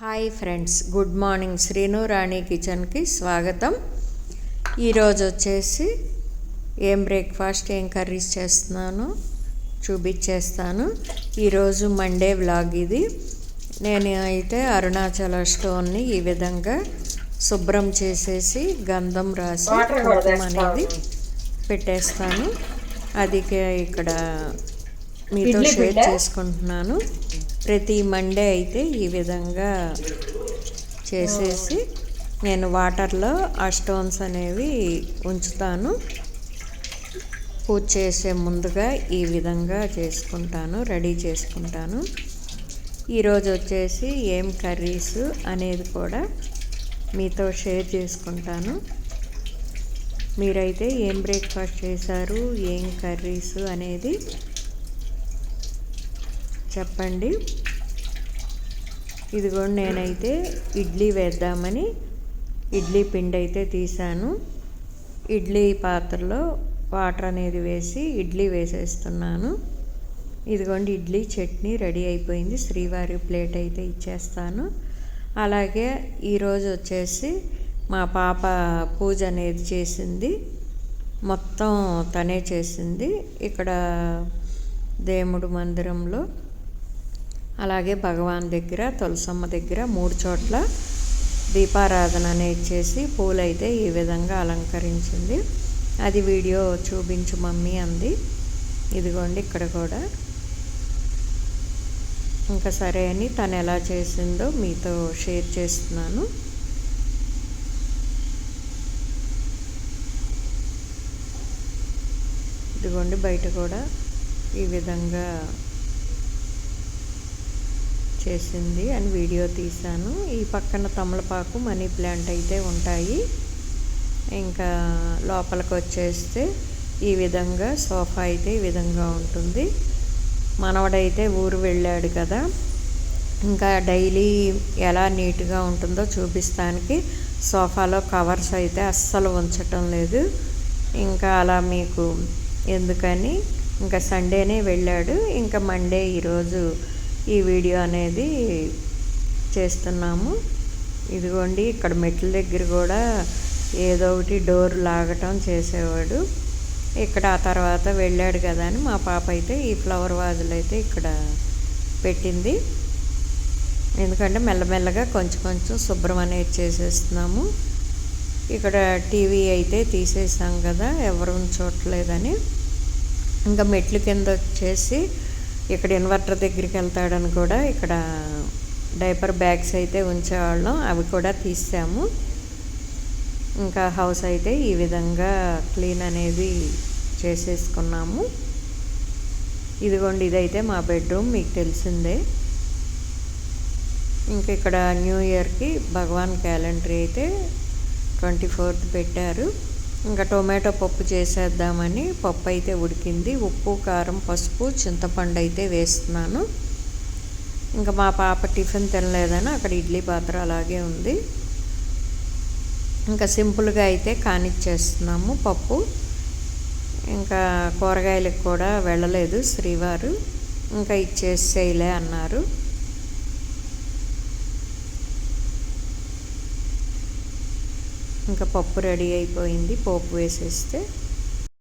Hi friends good morning. Srinu Rani కిచెన్కి స్వాగతం. ఈరోజు వచ్చేసి ఏం బ్రేక్ఫాస్ట్ ఏం కర్రీస్ చేస్తున్నాను చూపించేస్తాను. ఈరోజు మండే వ్లాగ్ ఇది. నేను అయితే అరుణాచల స్టోన్ని ఈ విధంగా శుభ్రం చేసేసి గంధం రాసి అనేది పెట్టేస్తాను. అది ఇక్కడ మీతో షేర్ చేసుకుంటున్నాను. ప్రతి మండే అయితే ఈ విధంగా చేసేసి నేను వాటర్లో ఆ స్టోన్స్ అనేవి ఉంచుతాను. పూజ చేసే ముందుగా ఈ విధంగా చేసుకుంటాను రెడీ చేసుకుంటాను. ఈరోజు వచ్చేసి ఏం కర్రీస్ అనేది కూడా మీతో షేర్ చేసుకుంటాను. మీరైతే ఏం బ్రేక్ఫాస్ట్ చేశారు ఏం కర్రీస్ అనేది చెప్పండి. ఇదిగోండి నేనైతే ఇడ్లీ వేద్దామని ఇడ్లీ పిండి అయితే తీసాను ఇడ్లీ పాత్రలో వాటర్ అనేది వేసి ఇడ్లీ వేసేస్తున్నాను. ఇదిగోండి ఇడ్లీ చట్నీ రెడీ అయిపోయింది. శ్రీవారి ప్లేట్ అయితే ఇచ్చేస్తాను. అలాగే ఈరోజు వచ్చేసి మా పాప పూజ అనేది చేసింది. మొత్తం తనే చేసింది. ఇక్కడ దేవుడు మందిరంలో అలాగే భగవాన్ దగ్గర తులసమ్మ దగ్గర మూడు చోట్ల దీపారాధన అనేది చేసి పూలైతే ఈ విధంగా అలంకరించింది. అది వీడియో చూపించు మమ్మీ అంది. ఇదిగోండి ఇక్కడ కూడా. ఇంకా సరే అని తను ఎలా చేసిందో మీతో షేర్ చేస్తున్నాను. ఇదిగోండి బయట కూడా ఈ విధంగా చేసింది అని వీడియో తీశాను. ఈ పక్కన తమలపాకు మనీ ప్లాంట్ అయితే ఉంటాయి. ఇంకా లోపలికి వచ్చేస్తే ఈ విధంగా సోఫా అయితే ఈ విధంగా ఉంటుంది. మనవడైతే ఊరు వెళ్ళాడు కదా. ఇంకా డైలీ ఎలా నీట్గా ఉంటుందో చూపిస్తానికి సోఫాలో కవర్స్ అయితే అస్సలు ఉంచటం లేదు. ఇంకా అలా మీకు ఎందుకని? ఇంకా సండేనే వెళ్ళాడు. ఇంకా మండే ఈరోజు ఈ వీడియో అనేది చేస్తున్నాము. ఇదిగోండి ఇక్కడ మెట్ల దగ్గర కూడా ఏదో ఒకటి డోర్ లాగటం చేసేవాడు. ఇక్కడ ఆ తర్వాత వెళ్ళాడు కదా అని మా పాప అయితే ఈ ఫ్లవర్ వాజులు అయితే ఇక్కడ పెట్టింది. ఎందుకంటే మెల్లమెల్లగా కొంచెం కొంచెం శుభ్రం అనేది చేసేస్తున్నాము. ఇక్కడ టీవీ అయితే తీసేసాం కదా ఎవరు చూడలేదని ఇంకా మెట్లు కింద వచ్చేసి ఇక్కడ ఇన్వర్టర్ దగ్గరికి వెళ్తాడని కూడా ఇక్కడ డైపర్ బ్యాగ్స్ అయితే ఉంచేవాళ్ళం. అవి కూడా తీసాము. ఇంకా హౌస్ అయితే ఈ విధంగా క్లీన్ అనేది చేసేసుకున్నాము. ఇదిగోండి ఇదైతే మా బెడ్రూమ్ మీకు తెలిసిందే. ఇంకా ఇక్కడ న్యూ ఇయర్కి భగవాన్ క్యాలెండర్ అయితే ట్వంటీ ఫోర్త్ పెట్టారు. ఇంకా టొమాటో పప్పు చేసేద్దామని పప్పు అయితే ఉడికింది. ఉప్పు కారం పసుపు చింతపండు అయితే వేస్తున్నాను. ఇంకా మా పాప టిఫిన్ తినలేదని అక్కడ ఇడ్లీ పాత్ర అలాగే ఉంది. ఇంకా సింపుల్గా అయితే కానిచ్చేస్తున్నాము పప్పు. ఇంకా కూరగాయలకు కూడా వెళ్ళలేదు శ్రీవారు. ఇంకా ఇచ్చేసేయలే అన్నారు. ఇంకా పప్పు రెడీ అయిపోయింది. పోపు వేసేస్తే